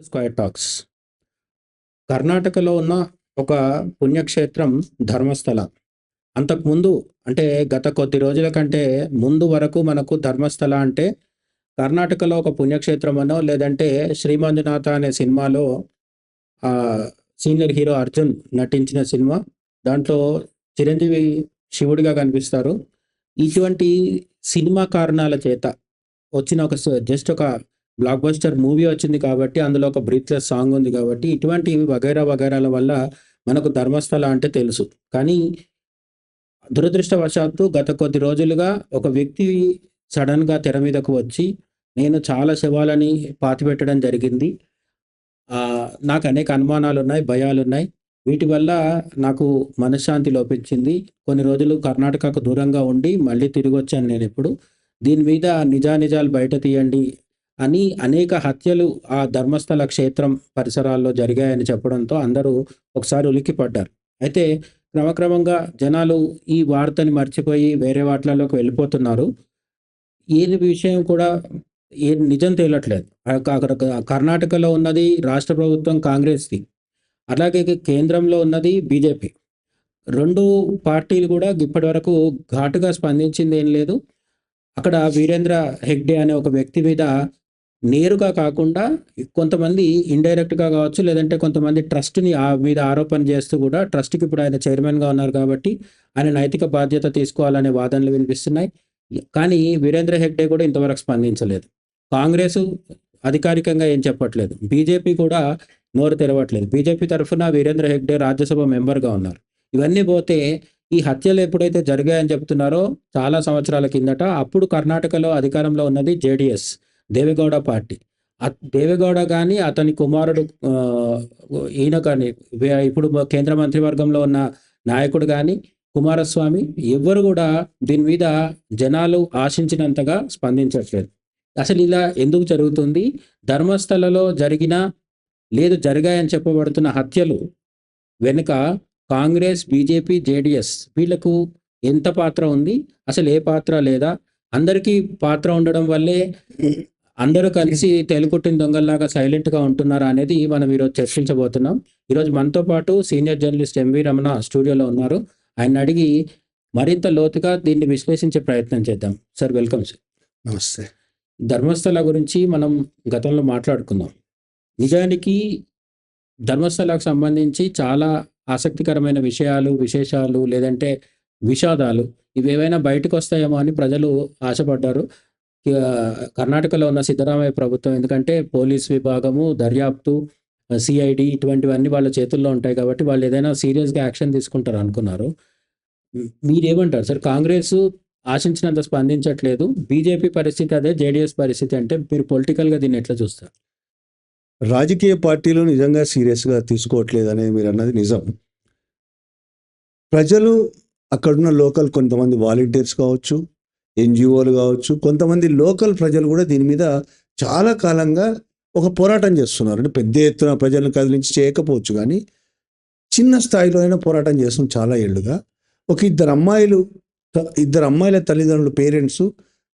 Square talks కర్ణాటకలో ఉన్న ఒక పుణ్యక్షేత్రం ధర్మస్థల. అంతకుముందు అంటే గత కొద్ది రోజుల కంటే ముందు వరకు మనకు ధర్మస్థల అంటే కర్ణాటకలో ఒక పుణ్యక్షేత్రం అనో లేదంటే శ్రీమంజునాథ అనే సినిమాలో సీనియర్ హీరో అర్జున్ నటించిన సినిమా. దాంట్లో చిరంజీవి శివుడిగా కనిపిస్తారు. ఇటువంటి సినిమా కారణాల చేత వచ్చిన ఒక జస్ట్ ఒక బ్లాక్ బస్టర్ మూవీ వచ్చింది కాబట్టి అందులో ఒక బ్రీత్లెస్ సాంగ్ ఉంది కాబట్టి ఇటువంటి వగైరా వగైరాల వల్ల మనకు ధర్మస్థల అంటే తెలుసు. కానీ దురదృష్టవశాత్తు గత కొద్ది రోజులుగా ఒక వ్యక్తి సడన్గా తెర మీదకు వచ్చి నేను చాలా శవాలని పాతిపెట్టడం జరిగింది. నాకు అనేక అనుమానాలు ఉన్నాయి భయాలు ఉన్నాయి వీటి వల్ల నాకు మనశ్శాంతి లోపించింది. కొన్ని రోజులు కర్ణాటకకు దూరంగా ఉండి మళ్ళీ తిరిగి వచ్చాను నేను ఇప్పుడు. దీని మీద నిజానిజాలు బయట తీయండి అని అనేక హత్యలు ఆ ధర్మస్థల క్షేత్రం పరిసరాల్లో జరిగాయని చెప్పడంతో అందరూ ఒకసారి ఉలిక్కిపడ్డారు. అయితే క్రమక్రమంగా జనాలు ఈ వార్తని మర్చిపోయి వేరే వాటిలలోకి వెళ్ళిపోతున్నారు. ఏది విషయం కూడా ఏ నిజం తేలట్లేదు. అక్కడ అక్కడ కర్ణాటకలో ఉన్నది రాష్ట్ర ప్రభుత్వం కాంగ్రెస్ది. అలాగే కేంద్రంలో ఉన్నది బీజేపీ. రెండు పార్టీలు కూడా ఇప్పటి వరకు ఘాటుగా స్పందించింది ఏం లేదు. అక్కడ వీరేంద్ర హెగ్డే అనే ఒక వ్యక్తి మీద నేరుగా కాకుండా కొంతమంది ఇండైరెక్ట్గా కావచ్చు లేదంటే కొంతమంది ట్రస్ట్ని ఆ మీద ఆరోపణ చేస్తూ కూడా ట్రస్ట్కి ఇప్పుడు ఆయన చైర్మన్గా ఉన్నారు కాబట్టి ఆయన నైతిక బాధ్యత తీసుకోవాలనే వాదనలు వినిపిస్తున్నాయి. కానీ వీరేంద్ర హెగ్డే కూడా ఇంతవరకు స్పందించలేదు. కాంగ్రెస్ అధికారికంగా ఏం చెప్పట్లేదు. బీజేపీ కూడా నోరు తెరవట్లేదు. బీజేపీ తరఫున వీరేంద్ర హెగ్డే రాజ్యసభ మెంబర్గా ఉన్నారు. ఇవన్నీ పోతే ఈ హత్యలు ఎప్పుడైతే జరిగాయని చెప్తున్నారో చాలా సంవత్సరాల కిందట అప్పుడు కర్ణాటకలో అధికారంలో ఉన్నది జేడిఎస్. దేవేగౌడ పార్టీ. దేవేగౌడ కానీ అతని కుమారుడు ఈయన కానీ ఇప్పుడు కేంద్ర మంత్రివర్గంలో ఉన్న నాయకుడు కానీ కుమారస్వామి ఎవ్వరు కూడా దీని మీద జనాలు ఆశించినంతగా స్పందించట్లేదు. అసలు ఇలా ఎందుకు జరుగుతుంది? ధర్మస్థలలో జరిగిన లేదు జరిగాయని చెప్పబడుతున్న హత్యలు వెనుక కాంగ్రెస్ బీజేపీ జేడిఎస్ వీళ్ళకు ఎంత పాత్ర ఉంది? అసలు ఏ పాత్ర లేదా? అందరికీ పాత్ర ఉండడం వల్లే అందరూ కలిసి తెలుగుట్టిన దొంగల్లాగా సైలెంట్గా ఉంటున్నారా అనేది మనం ఈరోజు చర్చించబోతున్నాం. ఈరోజు మనతో పాటు సీనియర్ జర్నలిస్ట్ ఎంవి రమణ స్టూడియోలో ఉన్నారు. ఆయన అడిగి మరింత లోతుగా దీన్ని విశ్లేషించే ప్రయత్నం చేద్దాం. Sir welcome sir. నమస్తే. ధర్మస్థల గురించి మనం గతంలో మాట్లాడుకుందాం నిజానికి ధర్మస్థలకు సంబంధించి చాలా ఆసక్తికరమైన విషయాలు విశేషాలు లేదంటే విషాదాలు ఇవేవైనా బయటకు వస్తాయేమో అని ప్రజలు ఆశపడ్డారు. కర్ణాటకలో ఉన్న సిద్ధరామయ్య ప్రభుత్వం. ఎందుకంటే పోలీస్ విభాగము దర్యాప్తు సిఐడి ఇటువంటివన్నీ వాళ్ళ చేతుల్లో ఉంటాయి కాబట్టి వాళ్ళు ఏదైనా సీరియస్గా యాక్షన్ తీసుకుంటారు అనుకున్నారు. మీరేమంటారు? సార్ కాంగ్రెస్ ఆశించినంత స్పందించట్లేదు. బీజేపీ పరిస్థితి అదే జేడిఎస్ పరిస్థితి అంటే మీరు పొలిటికల్గా దీన్ని ఎట్లా చూస్తారు? రాజకీయ పార్టీలు నిజంగా సీరియస్గా తీసుకోవట్లేదు అనేది మీరు అన్నది నిజం. ప్రజలు అక్కడున్న లోకల్ కొంతమంది వాలంటీర్స్ కావచ్చు ఎన్జిఓలు కావచ్చు కొంతమంది లోకల్ ప్రజలు కూడా దీని మీద చాలా కాలంగా ఒక పోరాటం చేస్తున్నారు. అంటే పెద్ద ఎత్తున ప్రజలను కదిలించి చేయకపోవచ్చు కానీ చిన్న స్థాయిలో అయినా పోరాటం చేస్తున్నాం చాలా ఏళ్ళుగా. ఒక ఇద్దరు అమ్మాయిలు ఇద్దరు అమ్మాయిల తల్లిదండ్రులు పేరెంట్స్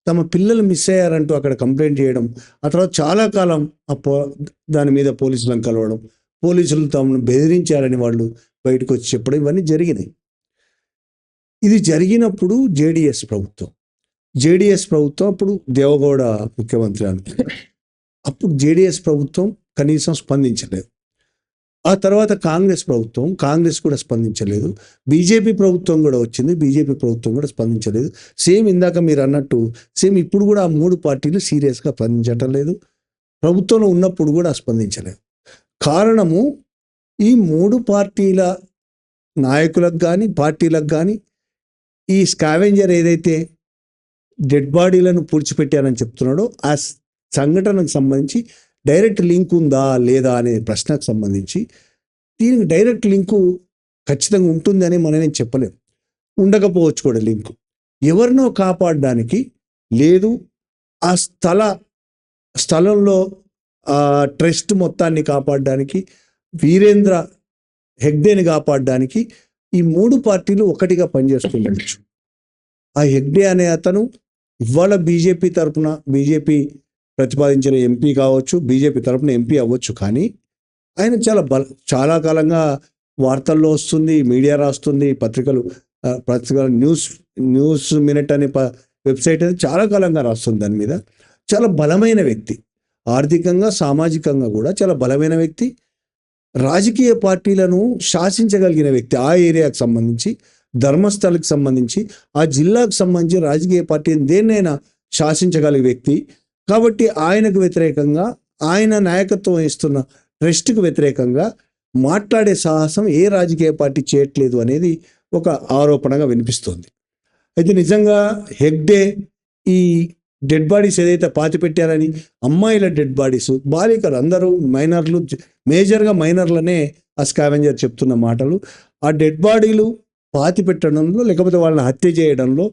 తమ పిల్లలు మిస్ అయ్యారంటూ అక్కడ కంప్లైంట్ చేయడం ఆ తర్వాత చాలా కాలం ఆ పో దాని మీద పోలీసులను కలవడం పోలీసులు తమను బెదిరించారని వాళ్ళు బయటకు వచ్చి చెప్పడం ఇవన్నీ జరిగినాయి. ఇది జరిగినప్పుడు జేడిఎస్ ప్రభుత్వం జేడిఎస్ ప్రభుత్వం అప్పుడు దేవగౌడ ముఖ్యమంత్రి అని. అప్పుడు జేడిఎస్ ప్రభుత్వం కనీసం స్పందించలేదు. ఆ తర్వాత కాంగ్రెస్ ప్రభుత్వం కాంగ్రెస్ కూడా స్పందించలేదు. బీజేపీ ప్రభుత్వం కూడా వచ్చింది బీజేపీ ప్రభుత్వం కూడా స్పందించలేదు. సేమ్ ఇందాక మీరు అన్నట్టు సేమ్ ఇప్పుడు కూడా ఆ మూడు పార్టీలు సీరియస్గా స్పందించటం లేదు. ప్రభుత్వంలో ఉన్నప్పుడు కూడా స్పందించలేదు. కారణము ఈ మూడు పార్టీల నాయకులకు కానీ పార్టీలకు కానీ ఈ స్కావెంజర్ ఏదైతే డెడ్ బాడీలను పూడ్చిపెట్టారని చెప్తున్నాడో ఆ సంఘటనకు సంబంధించి డైరెక్ట్ లింక్ ఉందా లేదా అనే ప్రశ్నకు సంబంధించి దీనికి డైరెక్ట్ లింకు ఖచ్చితంగా ఉంటుందని మనమేం చెప్పలేం. ఉండకపోవచ్చు కూడా లింకు. ఎవరినో కాపాడడానికి లేదు ఆ స్థల స్థలంలో ఆ ట్రస్ట్ మొత్తాన్ని కాపాడడానికి వీరేంద్ర హెగ్డేని కాపాడడానికి ఈ మూడు పార్టీలు ఒకటిగా పనిచేస్తుండొచ్చు. ఆ హెగ్డే అనే అతను ఇవాళ బీజేపీ తరఫున బీజేపీ ప్రతిపాదించిన ఎంపీ కావచ్చు బీజేపీ తరపున ఎంపీ అవ్వచ్చు కానీ ఆయన చాలా బల చాలా కాలంగా వార్తల్లో వస్తుంది మీడియా రాస్తుంది పత్రికలు పత్రికలు న్యూస్ న్యూస్ మినిట్ అనే ప వెబ్సైట్ అనేది చాలా కాలంగా రాస్తుంది దాని మీద. చాలా బలమైన వ్యక్తి. ఆర్థికంగా సామాజికంగా కూడా చాలా బలమైన వ్యక్తి. రాజకీయ పార్టీలను శాసించగలిగిన వ్యక్తి ఆ ఏరియాకు సంబంధించి ధర్మస్థలకు సంబంధించి ఆ జిల్లాకు సంబంధించి రాజకీయ పార్టీని దేన్నైనా శాసించగలిగే వ్యక్తి. కాబట్టి ఆయనకు వ్యతిరేకంగా ఆయన నాయకత్వం ఇస్తున్న ట్రస్ట్కు వ్యతిరేకంగా మాట్లాడే సాహసం ఏ రాజకీయ పార్టీ చేయట్లేదు అనేది ఒక ఆరోపణగా వినిపిస్తోంది. అయితే నిజంగా హెగ్డే ఈ డెడ్ బాడీస్ ఏదైతే పాతి పెట్టారని అమ్మాయిల డెడ్ బాడీస్ బాలికలు అందరూ మైనర్లు మేజర్గా మైనర్లనే ఆ స్కావెంజర్ చెప్తున్న మాటలు. ఆ డెడ్ బాడీలు పాతి పెట్టడంలో లేకపోతే వాళ్ళని హత్య చేయడంలో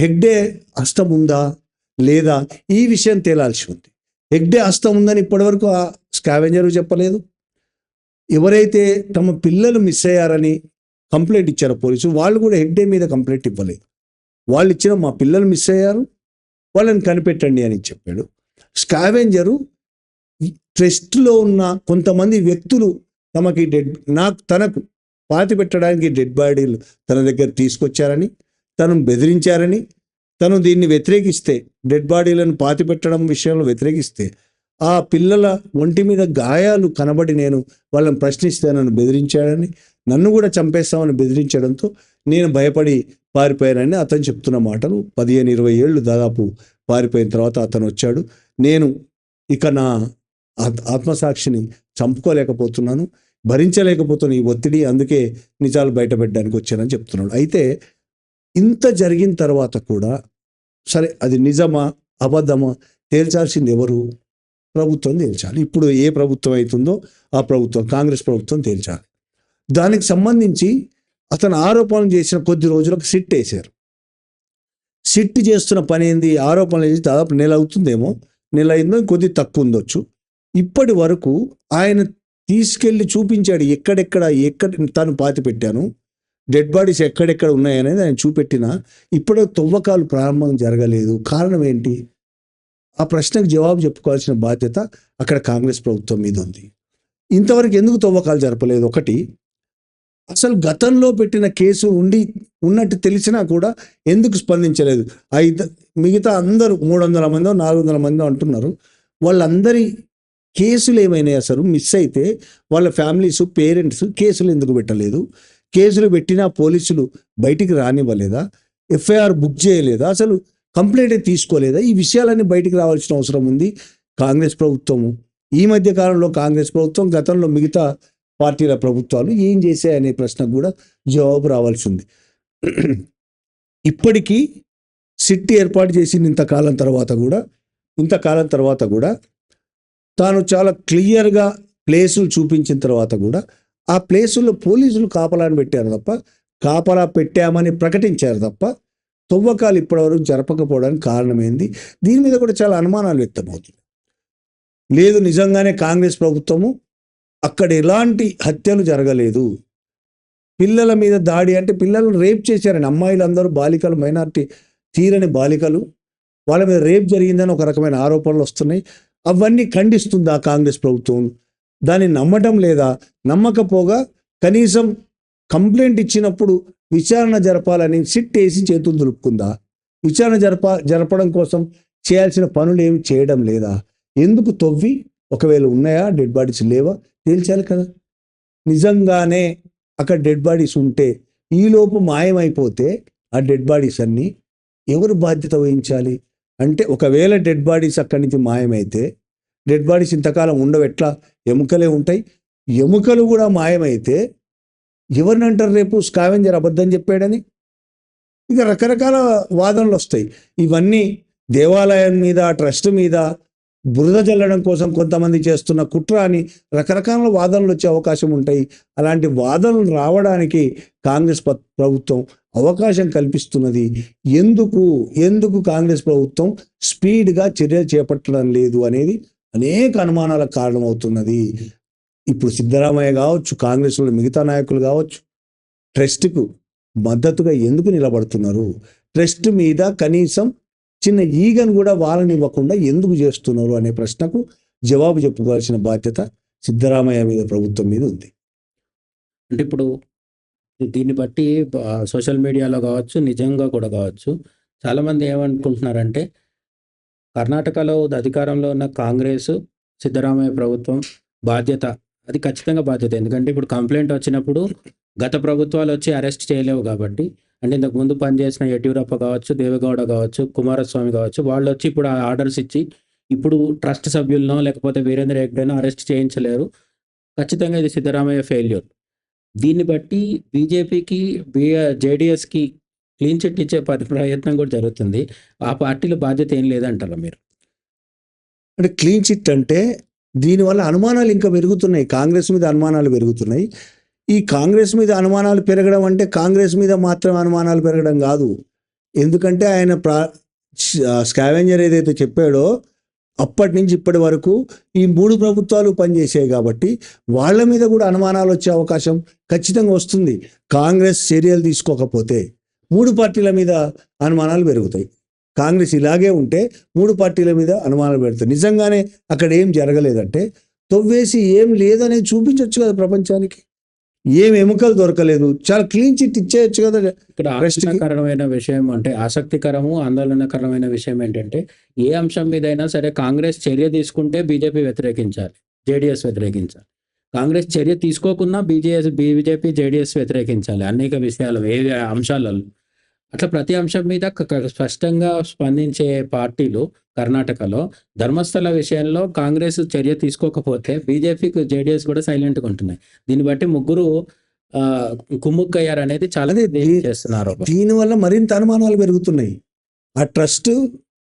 హెగ్డే హస్తం ఉందా లేదా ఈ విషయం తేలాల్సి ఉంది. హెగ్డే అష్టం ఉందని ఇప్పటివరకు ఆ స్కావెంజర్ చెప్పలేదు. ఎవరైతే తమ పిల్లలు మిస్ అయ్యారని కంప్లైంట్ ఇచ్చారో పోలీసు వాళ్ళు కూడా హెగ్డే మీద కంప్లైంట్ ఇవ్వలేదు. వాళ్ళు ఇచ్చిన మా పిల్లలు మిస్ అయ్యారు వాళ్ళని కనిపెట్టండి అని చెప్పాడు. స్కావెంజరు ట్రెస్ట్లో ఉన్న కొంతమంది వ్యక్తులు తమకి డెడ్ నాకు తనకు పాతి పెట్టడానికి డెడ్ బాడీలు తన దగ్గర తీసుకొచ్చారని తను బెదిరించారని తను దీన్ని వ్యతిరేకిస్తే డెడ్ బాడీలను పాతి పెట్టడం విషయంలో వ్యతిరేకిస్తే ఆ పిల్లల ఒంటి మీద గాయాలు కనబడి నేను వాళ్ళని ప్రశ్నిస్తే నన్ను బెదిరించాడని నన్ను కూడా చంపేస్తామని బెదిరించడంతో నేను భయపడి పారిపోయానని అతను చెప్తున్న మాటలు పదిహేను ఇరవై ఏళ్ళు దాదాపు పారిపోయిన తర్వాత అతను వచ్చాడు. నేను ఇక నా ఆత్మసాక్షిని చంపుకోలేకపోతున్నాను. భరించలేకపోతున్న ఈ ఒత్తిడి అందుకే నిజాలు బయటపెట్టడానికి వచ్చానని చెప్తున్నాడు. అయితే ఇంత జరిగిన తర్వాత కూడా సరే అది నిజమా? అబద్ధమా? తేల్చాల్సింది ఎవరు? ప్రభుత్వం తేల్చాలి. ఇప్పుడు ఏ ప్రభుత్వం అవుతుందో ఆ ప్రభుత్వం కాంగ్రెస్ ప్రభుత్వం తేల్చాలి. దానికి సంబంధించి అతను ఆరోపణలు చేసిన కొద్ది రోజులకు సిట్ వేశారు. సిట్ చేస్తున్న పని ఏంది? ఆరోపణలు చేసి దాదాపు నెల అవుతుందేమో? నెల అయిందో కొద్ది తక్కువ ఉండొచ్చు. ఇప్పటి వరకు ఆయన తీసుకెళ్ళి చూపించాడు ఎక్కడెక్కడ ఎక్కడ తను పాతి పెట్టాను డెడ్ బాడీస్ ఎక్కడెక్కడ ఉన్నాయనేది ఆయన చూపెట్టిన ఇప్పుడు తవ్వకాలు ప్రారంభం జరగలేదు. కారణం ఏంటి? ఆ ప్రశ్నకు జవాబు చెప్పుకోవాల్సిన బాధ్యత అక్కడ కాంగ్రెస్ ప్రభుత్వం మీద ఉంది. ఇంతవరకు ఎందుకు తవ్వకాలు జరపలేదు? ఒకటి అసలు గతంలో పెట్టిన కేసు ఉండి ఉన్నట్టు తెలిసినా కూడా ఎందుకు స్పందించలేదు? ఐదు మిగతా అందరూ మూడు వందల మందో నాలుగు వందల మందో అంటున్నారు. వాళ్ళందరి కేసులు ఏమైనాయి అసలు మిస్ అయితే వాళ్ళ ఫ్యామిలీస్ పేరెంట్స్ కేసులు ఎందుకు పెట్టలేదు? కేసులు పెట్టినా పోలీసులు బయటికి రానివ్వలేదా? ఎఫ్ఐఆర్ బుక్ చేయలేదా? అసలు కంప్లైంట్ తీసుకోలేదా? ఈ విషయాలన్నీ బయటికి రావాల్సిన అవసరం ఉంది కాంగ్రెస్ ప్రభుత్వము. ఈ మధ్య కాలంలో కాంగ్రెస్ ప్రభుత్వం గతంలో మిగతా పార్టీల ప్రభుత్వాలు ఏం చేశాయనే ప్రశ్నకు కూడా జవాబు రావాల్సి ఉంది. ఇప్పటికీ సిట్ ఏర్పాటు చేసిన ఇంతకాలం తర్వాత కూడా ఇంతకాలం తర్వాత కూడా తాను చాలా క్లియర్గా ప్లేసులు చూపించిన తర్వాత కూడా ఆ ప్లేసుల్లో పోలీసులు కాపలాని పెట్టారు తప్ప కాపలా పెట్టామని ప్రకటించారు తప్ప తవ్వకాలు ఇప్పటివరకు జరపకపోవడానికి కారణమైంది? దీని మీద కూడా చాలా అనుమానాలు వ్యక్తమవుతున్నాయి. లేదు నిజంగానే కాంగ్రెస్ ప్రభుత్వము అక్కడ ఎలాంటి హత్యలు జరగలేదు. పిల్లల మీద దాడి అంటే పిల్లలను రేప్ చేశారని అమ్మాయిలు అందరూ బాలికలు మైనార్టీ తీరని బాలికలు వాళ్ళ మీద రేప్ జరిగిందని ఒక రకమైన ఆరోపణలు వస్తున్నాయి. అవన్నీ ఖండిస్తుందా కాంగ్రెస్ ప్రభుత్వం? దాన్ని నమ్మటం లేదా? నమ్మకపోగా కనీసం కంప్లైంట్ ఇచ్చినప్పుడు విచారణ జరపాలని సిట్ వేసి చేతులు దులుపుకుందా? విచారణ జరప జరపడం కోసం చేయాల్సిన పనులు ఏమి చేయడం లేదా? ఎందుకు తవ్వి? ఒకవేళ ఉన్నాయా? డెడ్ బాడీస్ లేవా? తేల్చాలి కదా. నిజంగానే అక్కడ డెడ్ బాడీస్ ఉంటే ఈలోపు మాయమైపోతే ఆ డెడ్ బాడీస్ అన్నీ ఎవరు బాధ్యత వహించాలి? అంటే ఒకవేళ డెడ్ బాడీస్ అక్కడి నుంచి మాయమైతే డెడ్ బాడీస్ ఇంతకాలం ఉండవు. ఎట్లా? ఎముకలే ఉంటాయి. ఎముకలు కూడా మాయమైతే ఎవరిని అంటారు రేపు? స్కావెంజర్ అబద్ధం చెప్పాడని? ఇక రకరకాల వాదనలు వస్తాయి. ఇవన్నీ దేవాలయం మీద ట్రస్ట్ మీద బురద జల్లడం కోసం కొంతమంది చేస్తున్న కుట్ర అని రకరకాల వాదనలు వచ్చే అవకాశం ఉంటాయి. అలాంటి వాదనలు రావడానికి కాంగ్రెస్ ప- ప్రభుత్వం అవకాశం కల్పిస్తున్నది. ఎందుకు ఎందుకు కాంగ్రెస్ ప్రభుత్వం స్పీడ్గా చర్యలు చేపట్టడం లేదు అనేది అనేక అనుమానాలకు కారణమవుతున్నది. ఇప్పుడు సిద్ధరామయ్య కావచ్చు కాంగ్రెస్లో మిగతా నాయకులు కావచ్చు ట్రస్ట్కు మద్దతుగా ఎందుకు నిలబడుతున్నారు? ట్రస్ట్ మీద కనీసం చిన్న ఈగను కూడా వాళ్ళని ఇవ్వకుండా ఎందుకు చేస్తున్నారు అనే ప్రశ్నకు జవాబు చెప్పుకోవాల్సిన బాధ్యత సిద్ధరామయ్య మీద ప్రభుత్వం మీద ఉంది. అంటే ఇప్పుడు దీన్ని బట్టి సోషల్ మీడియాలో కావచ్చు నిజంగా కూడా కావచ్చు చాలామంది ఏమనుకుంటున్నారంటే కర్ణాటకలో అధికారంలో ఉన్న కాంగ్రెస్ సిద్ధరామయ్య ప్రభుత్వం బాధ్యత అది ఖచ్చితంగా బాధ్యత. ఎందుకంటే ఇప్పుడు కంప్లైంట్ వచ్చినప్పుడు గత ప్రభుత్వాలు వచ్చి అరెస్ట్ చేయలేవు కాబట్టి అంటే ఇంతకు ముందు పనిచేసిన యడ్యూరప్ప కావచ్చు దేవగౌడ కావచ్చు కుమారస్వామి కావచ్చు వాళ్ళు వచ్చి ఇప్పుడు ఆ ఆర్డర్స్ ఇచ్చి ఇప్పుడు ట్రస్ట్ సభ్యులనో లేకపోతే వీరేంద్ర హెగ్డేనో అరెస్ట్ చేయించలేరు. ఖచ్చితంగా ఇది సిద్ధరామయ్య ఫెయిల్యూర్ దీన్ని బట్టి బీజేపీకి బి జేడిఎస్కి క్లీన్ చిట్ ఇచ్చే ప్రయత్నం కూడా జరుగుతుంది. ఆ పార్టీలో బాధ్యత ఏం లేదంటారా మీరు? అంటే క్లీన్ చిట్ అంటే దీనివల్ల అనుమానాలు ఇంకా పెరుగుతున్నాయి. కాంగ్రెస్ మీద అనుమానాలు పెరుగుతున్నాయి. ఈ కాంగ్రెస్ మీద అనుమానాలు పెరగడం అంటే కాంగ్రెస్ మీద మాత్రం అనుమానాలు పెరగడం కాదు. ఎందుకంటే ఆయన ప్రా స్కావెంజర్ ఏదైతే చెప్పాడో అప్పటి నుంచి ఇప్పటి వరకు ఈ మూడు ప్రభుత్వాలు పనిచేసాయి కాబట్టి వాళ్ళ మీద కూడా అనుమానాలు వచ్చే అవకాశం ఖచ్చితంగా వస్తుంది. కాంగ్రెస్ చర్యలు తీసుకోకపోతే మూడు పార్టీల మీద అనుమానాలు పెరుగుతాయి. కాంగ్రెస్ ఇలాగే ఉంటే మూడు పార్టీల మీద అనుమానాలు పెడతాయి నిజంగానే అక్కడ ఏం జరగలేదంటే తొవ్వేసి ఏం లేదనేది చూపించవచ్చు కదా ప్రపంచానికి. ఏం ఎముకలు దొరకలేదు. చాలా క్లీన్ చిట్ ఇచ్చేయచ్చు కదా. ఇక్కడ ఆసక్తికరమైన విషయం అంటే ఆసక్తికరము ఆందోళనకరమైన విషయం ఏంటంటే ఏ అంశం మీద అయినా సరే కాంగ్రెస్ చర్య తీసుకుంటే బీజేపీ వ్యతిరేకించాలి జేడిఎస్ వ్యతిరేకించాలి. కాంగ్రెస్ చర్య తీసుకోకున్నా బీజేఎస్ బీజేపీ జేడిఎస్ వ్యతిరేకించాలి. అనేక విషయాలు ఏ అంశాలలో. అట్లా ప్రతి అంశం మీద స్పష్టంగా స్పందించే పార్టీలు కర్ణాటకలో ధర్మస్థల విషయంలో కాంగ్రెస్ చర్య తీసుకోకపోతే బీజేపీకి జేడిఎస్ కూడా సైలెంట్గా ఉంటున్నాయి. దీన్ని బట్టి ముగ్గురు ఆ, కుమ్ముక్కయ్యారు అనేది చాలా చేస్తున్నారు దీనివల్ల మరింత అనుమానాలు పెరుగుతున్నాయి. ఆ trust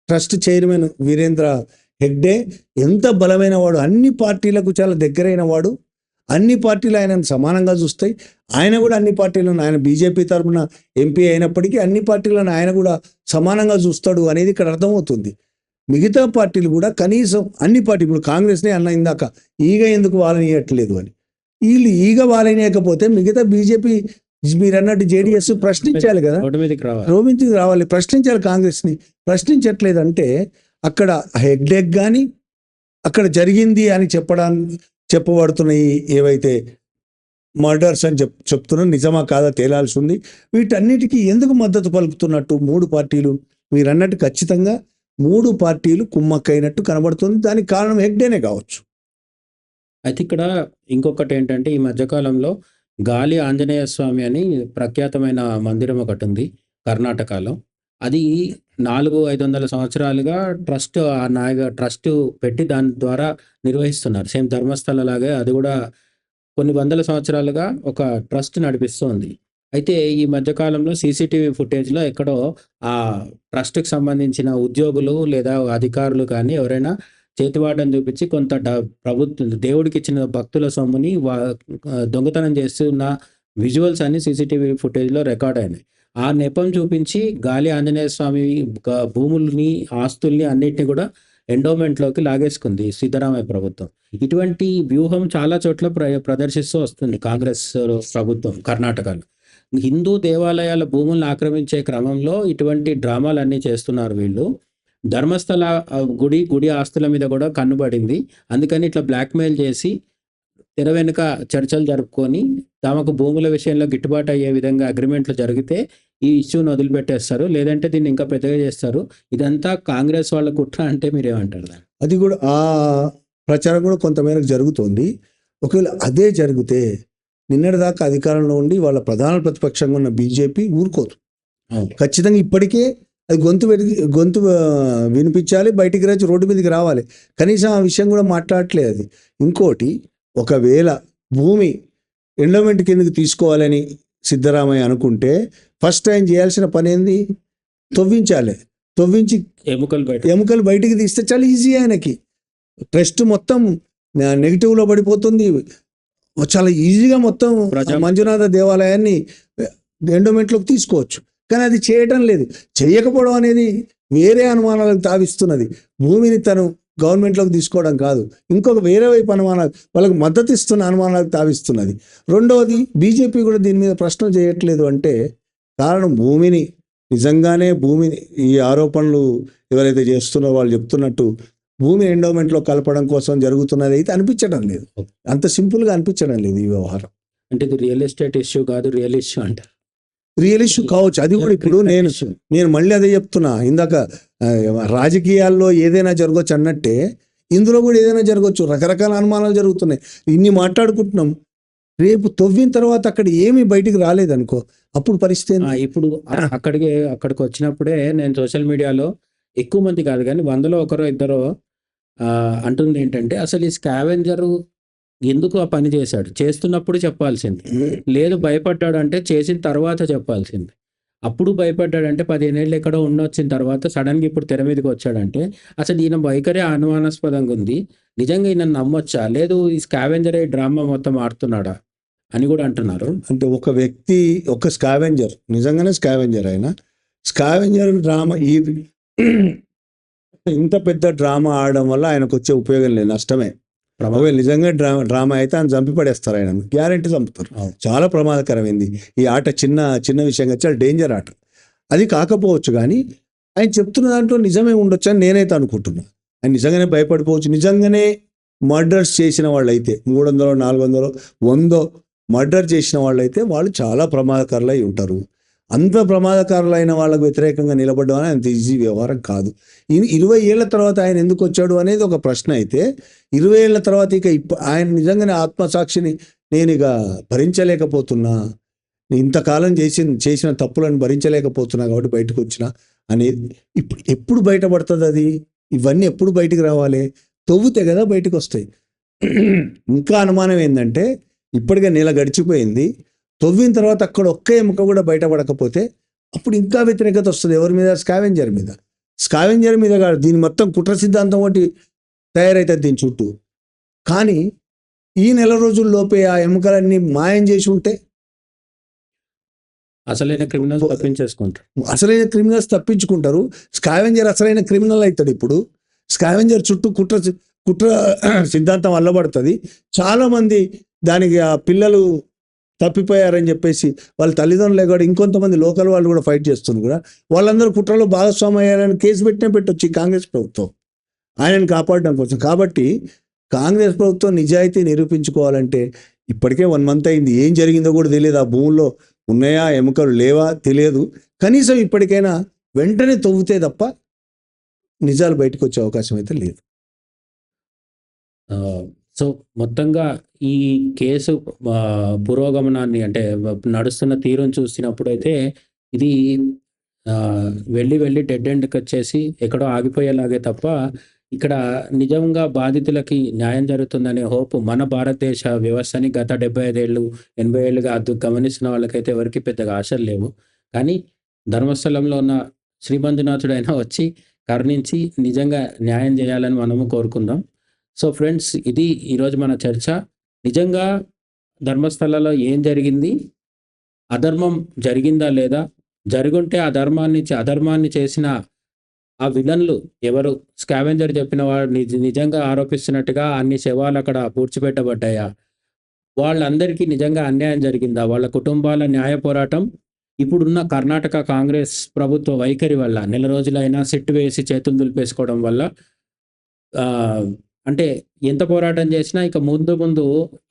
trust chairman Veerendra Hegde ఎంత బలమైన వాడు అన్ని పార్టీలకు చాలా దగ్గరైన వాడు. అన్ని పార్టీలు ఆయనను సమానంగా చూస్తాయి. ఆయన కూడా అన్ని పార్టీలను ఆయన బీజేపీ తరఫున ఎంపీ అయినప్పటికీ అన్ని పార్టీలను ఆయన కూడా సమానంగా చూస్తాడు అనేది ఇక్కడ అర్థమవుతుంది. మిగతా పార్టీలు కూడా కనీసం అన్ని పార్టీ ఇప్పుడు కాంగ్రెస్నే అన్న ఇందాక ఈగ ఎందుకు వాళ్ళనియట్లేదు అని. వీళ్ళు ఈగ వాళ్ళనియకపోతే మిగతా బీజేపీ మీరు అన్నట్టు జేడిఎస్ ప్రశ్నించాలి కదా. రోడ్డు మీదకి రావాలి. ప్రశ్నించాలి కాంగ్రెస్ని. ప్రశ్నించట్లేదంటే అక్కడ హెగ్డెక్ కానీ అక్కడ జరిగింది అని చెప్పడానికి చెప్పబడుతున్నాయి ఏవైతే మర్డర్స్ అని చెప్ చెప్తున్నా నిజమా కాదా తేలాల్సి ఉంది. వీటన్నిటికీ ఎందుకు మద్దతు పలుకుతున్నట్టు మూడు పార్టీలు? మీరన్నట్టు ఖచ్చితంగా మూడు పార్టీలు కుమ్మక్కైనట్టు కనబడుతుంది. దానికి కారణం హెగ్డేనే కావచ్చు. అయితే ఇక్కడ ఇంకొకటి ఏంటంటే ఈ మధ్యకాలంలో గాలి ఆంజనేయ స్వామి అని ప్రఖ్యాతమైన మందిరం ఒకటి ఉంది కర్ణాటకలో. అది నాలుగు ఐదు వందల సంవత్సరాలుగా ట్రస్ట్ ఆ నాయక ట్రస్ట్ పెట్టి దాని ద్వారా నిర్వహిస్తున్నారు. సేమ్ ధర్మస్థల లాగే అది కూడా కొన్ని వందల సంవత్సరాలుగా ఒక ట్రస్ట్ నడిపిస్తుంది. అయితే ఈ మధ్యకాలంలో సీసీటీవీ ఫుటేజ్లో ఎక్కడో ఆ ట్రస్ట్కి సంబంధించిన ఉద్యోగులు లేదా అధికారులు కానీ ఎవరైనా చేతివాటం చూపించి కొంత ప్రభుత్వం దేవుడికి ఇచ్చిన భక్తుల సొమ్ముని వా- దొంగతనం చేస్తున్న విజువల్స్ అన్ని సీసీటీవీ ఫుటేజ్లో రికార్డ్ అయినాయి. ఆ నెపం చూపించి గాలి ఆంజనేయ స్వామి భూముల్ని ఆస్తుల్ని అన్నిటిని కూడా ఎండోమెంట్లోకి లాగేసుకుంది సిద్ధరామయ్య ప్రభుత్వం. ఇటువంటి వ్యూహం చాలా చోట్ల ప్ర ప్రదర్శిస్తూ వస్తుంది కాంగ్రెస్ ప్రభుత్వం కర్ణాటకలో. హిందూ దేవాలయాల భూములను ఆక్రమించే క్రమంలో ఇటువంటి డ్రామాలన్నీ చేస్తున్నారు వీళ్ళు. ధర్మస్థల గుడి గుడి ఆస్తుల మీద కూడా కన్నుబడింది. అందుకని ఇట్లా బ్లాక్మెయిల్ చేసి తెర వెనుక చర్చలు జరుపుకొని తమకు భూముల విషయంలో గిట్టుబాటు అయ్యే విధంగా అగ్రిమెంట్లు జరిగితే ఈ ఇష్యూని వదిలిపెట్టేస్తారు. లేదంటే దీన్ని ఇంకా పెద్దగా చేస్తారు. ఇదంతా కాంగ్రెస్ వాళ్ళ కుట్ర అంటే మీరేమంటారు? అది కూడా ఆ ప్రచారం కూడా కొంతమేరకు జరుగుతోంది. ఒకవేళ అదే జరిగితే నిన్నటిదాకా అధికారంలో ఉండి వాళ్ళ ప్రధాన ప్రతిపక్షంగా ఉన్న బీజేపీ ఊరుకోదు. ఖచ్చితంగా ఇప్పటికే అది గొంతు వెలిగి గొంతు వినిపించాలి బయటికి రాచి రోడ్డు మీదకి రావాలి. కనీసం ఆ విషయం కూడా మాట్లాడట్లేదు అది. ఇంకోటి ఒకవేళ భూమి ఎండోమెంట్ కిందకి తీసుకోవాలని సిద్ధరామయ్య అనుకుంటే ఫస్ట్ ఆయన చేయాల్సిన పని ఏంది? తవ్వించాలి. తవ్వించి ఎముకలు బయట ఎముకలు బయటికి తీస్తే చాలా ఈజీ ఆయనకి. ట్రస్ట్ మొత్తం నెగిటివ్లో పడిపోతుంది. చాలా ఈజీగా మొత్తం మంజునాథ దేవాలయాన్ని ఎండోమెంట్లోకి తీసుకోవచ్చు. కానీ అది చేయటం లేదు. చేయకపోవడం అనేది వేరే అనుమానాలకు తావిస్తున్నది భూమిని తను గవర్నమెంట్లోకి తీసుకోవడం కాదు. ఇంకొక వేరే వైపు అనుమానాలు వాళ్ళకి మద్దతు ఇస్తున్న అనుమానాలకు తావిస్తున్నది. రెండవది బీజేపీ కూడా దీని మీద ప్రశ్నలు చేయట్లేదు అంటే కారణం భూమిని. నిజంగానే భూమి ఈ ఆరోపణలు ఎవరైతే చేస్తున్నారో వాళ్ళు చెప్తున్నట్టు భూమి ఎండోమెంట్లో కలపడం కోసం జరుగుతున్నది అయితే అనిపించడం లేదు. అంత సింపుల్గా అనిపించడం లేదు ఈ వ్యవహారం. అంటే ఇది రియల్ ఎస్టేట్ ఇష్యూ కాదు రియల్ ఇష్యూ అంటారు. రియల్ ఇష్యూ కావచ్చు. అది కూడా ఇప్పుడు నేను. నేను మళ్ళీ అదే చెప్తున్నా. ఇందాక రాజకీయాల్లో ఏదైనా జరగవచ్చు అన్నట్టే ఇందులో కూడా ఏదైనా జరగవచ్చు రకరకాల అనుమానాలు జరుగుతున్నాయి. ఇన్ని మాట్లాడుకుంటున్నాం. రేపు తవ్విన తర్వాత అక్కడ ఏమీ బయటికి రాలేదనుకో అప్పుడు పరిస్థితి ఇప్పుడు అక్కడికి అక్కడికి వచ్చినప్పుడే నేను సోషల్ మీడియాలో ఎక్కువ మంది కాదు కానీ వందలో ఒకరో ఇద్దరు అంటుంది ఏంటంటే అసలు ఈ స్కావెంజర్ ఎందుకు ఆ పని చేశాడు? చేస్తున్నప్పుడు చెప్పాల్సింది. లేదు భయపడ్డాడు అంటే చేసిన తర్వాత చెప్పాల్సింది. అప్పుడు భయపడ్డాడంటే పదిహేను ఏళ్ళు ఎక్కడో ఉండొచ్చిన తర్వాత సడన్గా ఇప్పుడు తెర మీదకి వచ్చాడంటే అసలు ఈయన వైఖరి అనుమానాస్పదంగా ఉంది. నిజంగా ఈయన నమ్మొచ్చా? లేదు ఈ స్కావెంజర్ డ్రామా మొత్తం ఆడుతున్నాడా? అని కూడా అంటున్నారు. అంటే ఒక వ్యక్తి ఒక స్కావెంజర్ నిజంగానే స్కావెంజర్ ఆయన. స్కావెంజర్ డ్రామా ఈ ఇంత పెద్ద డ్రామా ఆడడం వల్ల ఆయనకు వచ్చే ఉపయోగం లేదు నష్టమే. ఒకవేళ నిజంగా డ్రామా డ్రామా అయితే ఆయన చంపి పడేస్తారు ఆయన. గ్యారంటీ చంపుతారు. చాలా ప్రమాదకరమైంది. ఈ ఆట చిన్న చిన్న విషయంగా చాలా డేంజర్ ఆట. అది కాకపోవచ్చు కానీ ఆయన చెప్తున్న దాంట్లో నిజమే ఉండొచ్చు అని నేనైతే అనుకుంటున్నా. ఆయన నిజంగానే భయపడిపోవచ్చు. నిజంగానే మర్డర్స్ చేసిన వాళ్ళైతే మూడు వందలు నాలుగు వందలు వందో మర్డర్ చేసిన వాళ్ళైతే వాళ్ళు చాలా ప్రమాదకరులై ఉంటారు. అంత ప్రమాదకారులైన వాళ్ళకు వ్యతిరేకంగా నిలబడడం అనేది అంత ఈజీ వ్యవహారం కాదు. ఇరవై ఏళ్ళ తర్వాత ఆయన ఎందుకు వచ్చాడు అనేది ఒక ప్రశ్న అయితే ఇరవై ఏళ్ళ తర్వాత ఇక ఇప్ప ఆయన నిజంగానే ఆత్మసాక్షిని నేను ఇక భరించలేకపోతున్నా ఇంతకాలం చేసిన చేసిన తప్పులను భరించలేకపోతున్నా కాబట్టి బయటకు వచ్చిన అనేది ఇప్పుడు ఎప్పుడు బయటపడుతుంది అది? ఇవన్నీ ఎప్పుడు బయటికి రావాలి? తవ్వుతే కదా బయటకు వస్తాయి. ఇంకా అనుమానం ఏంటంటే ఇప్పటికే నెల గడిచిపోయింది. తవ్విన తర్వాత అక్కడ ఒక్క ఎముక కూడా బయటపడకపోతే అప్పుడు ఇంకా వ్యతిరేకత వస్తుంది. ఎవరి మీద? స్కావెంజర్ మీద. స్కావెంజర్ మీద కాదు దీని మొత్తం కుట్ర సిద్ధాంతం ఒకటి తయారవుతుంది దీని చుట్టూ. కానీ ఈ నెల రోజుల్లోపే ఆ ఎముకలన్నీ మాయం చేసి ఉంటే అసలైన క్రిమినల్స్ తప్పించేసుకుంటారు. అసలైన క్రిమినల్స్ తప్పించుకుంటారు. స్కావెంజర్ అసలైన క్రిమినల్ అవుతాడు ఇప్పుడు. స్కావెంజర్ చుట్టూ కుట్ర కుట్ర సిద్ధాంతం అల్లబడుతుంది. చాలా మంది దానికి ఆ పిల్లలు తప్పిపోయారని చెప్పేసి వాళ్ళ తల్లిదండ్రులే కూడా ఇంకొంతమంది లోకల్ వాళ్ళు కూడా ఫైట్ చేస్తున్నారు కూడా. వాళ్ళందరూ కుట్రలో భాగస్వామి అయ్యారని కేసు పెట్టినా పెట్టొచ్చు కాంగ్రెస్ ప్రభుత్వం. ఆయనను కాపాడడం కోసం. కాబట్టి కాంగ్రెస్ ప్రభుత్వం నిజాయితీ నిరూపించుకోవాలంటే ఇప్పటికే వన్ మంత్ అయింది. ఏం జరిగిందో కూడా తెలియదు. ఆ భూముల్లో ఉన్నాయా ఎముకలు లేవా తెలియదు. కనీసం ఇప్పటికైనా వెంటనే తవ్వుతే తప్ప నిజాలు బయటకు వచ్చే అవకాశం అయితే లేదు. సో మొత్తంగా ఈ కేసు పురోగమనాన్ని అంటే నడుస్తున్న తీరును చూసినప్పుడు అయితే ఇది వెళ్ళి వెళ్ళి డెడ్ ఎండ్కి వచ్చేసి ఎక్కడో ఆగిపోయేలాగే తప్ప ఇక్కడ నిజంగా బాధితులకి న్యాయం జరుగుతుందనే హోప్ మన భారతదేశ వ్యవస్థని గత డెబ్బై ఐదేళ్ళు ఎనభై ఏళ్ళుగా అద్దు గమనిస్తున్న వాళ్ళకైతే ఎవరికి పెద్దగా ఆశలు లేవు. కానీ ధర్మస్థలంలో ఉన్న శ్రీమంజునాథుడైనా వచ్చి కరుణించి నిజంగా న్యాయం చేయాలని మనము కోరుకుందాం. సో ఫ్రెండ్స్ ఇది ఈరోజు మన చర్చ. నిజంగా ధర్మస్థలలో ఏం జరిగింది? అధర్మం జరిగిందా లేదా? జరుగుంటే ఆ ధర్మాన్ని అధర్మాన్ని చేసిన ఆ విలన్లు ఎవరు? స్కావెంజర్ చెప్పిన వాడు నిజంగా ఆరోపిస్తున్నట్టుగా అన్ని శవాలు అక్కడ పూడ్చిపెట్టబడ్డాయా? వాళ్ళందరికీ నిజంగా అన్యాయం జరిగిందా? వాళ్ళ కుటుంబాల న్యాయ పోరాటం? ఇప్పుడున్న కర్ణాటక కాంగ్రెస్ ప్రభుత్వ వైఖరి వల్ల నెల రోజులైనా సెట్ వేసి చేతులు దులిపేసుకోవడం వల్ల అంటే ఎంత పోరాటం చేసినా ఇక ముందు ముందు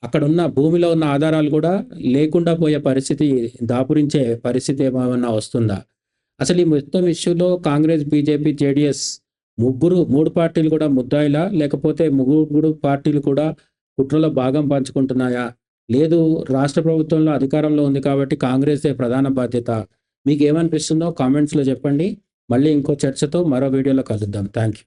అక్కడ ఉన్న భూమిలో ఉన్న ఆధారాలు కూడా లేకుండా పోయే పరిస్థితి దాపురించే పరిస్థితి ఏమైనా వస్తుందా? అసలు ఈ మొత్తం ఇష్యూలో కాంగ్రెస్ బీజేపీ జేడిఎస్ ముగ్గురు మూడు పార్టీలు కూడా ముద్దాయిలా? లేకపోతే ముగ్గురు పార్టీలు కూడా కుట్రలో భాగం పంచుకుంటున్నాయా? లేదు రాష్ట్ర ప్రభుత్వంలో అధికారంలో ఉంది కాబట్టి కాంగ్రెసే ప్రధాన బాధ్యత. మీకు ఏమనిపిస్తుందో కామెంట్స్లో చెప్పండి. మళ్ళీ ఇంకో చర్చతో మరో వీడియోలో కలుద్దాం. Thank you